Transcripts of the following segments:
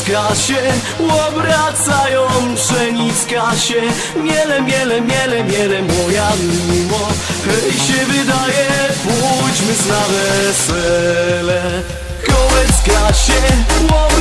Kółeczka się obracają, pszenicka się. Miele, miele, miele, miele, moja mimo Hej się wydaje, pójdźmy na wesele. Kołeczka się obracają,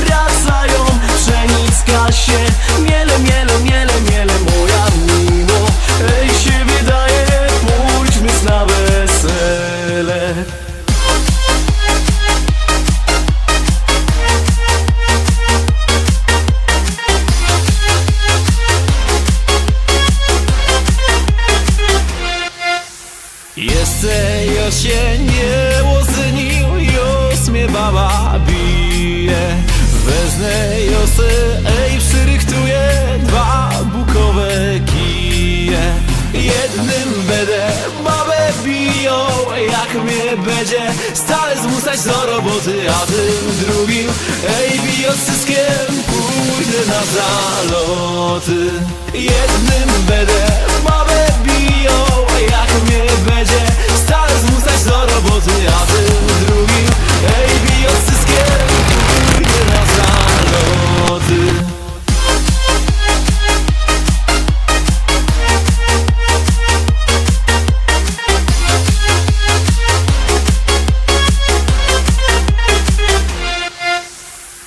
Jeste jesienie łoznił, jos mnie baba bije. Wezmę josę, ej przyrychtuję dwa bukowe kije. Jednym będę babę biją, jak mnie będzie Stale zmuszać do roboty, a tym drugim Ej biją wszystkim, pójdę na zaloty. Jednym będę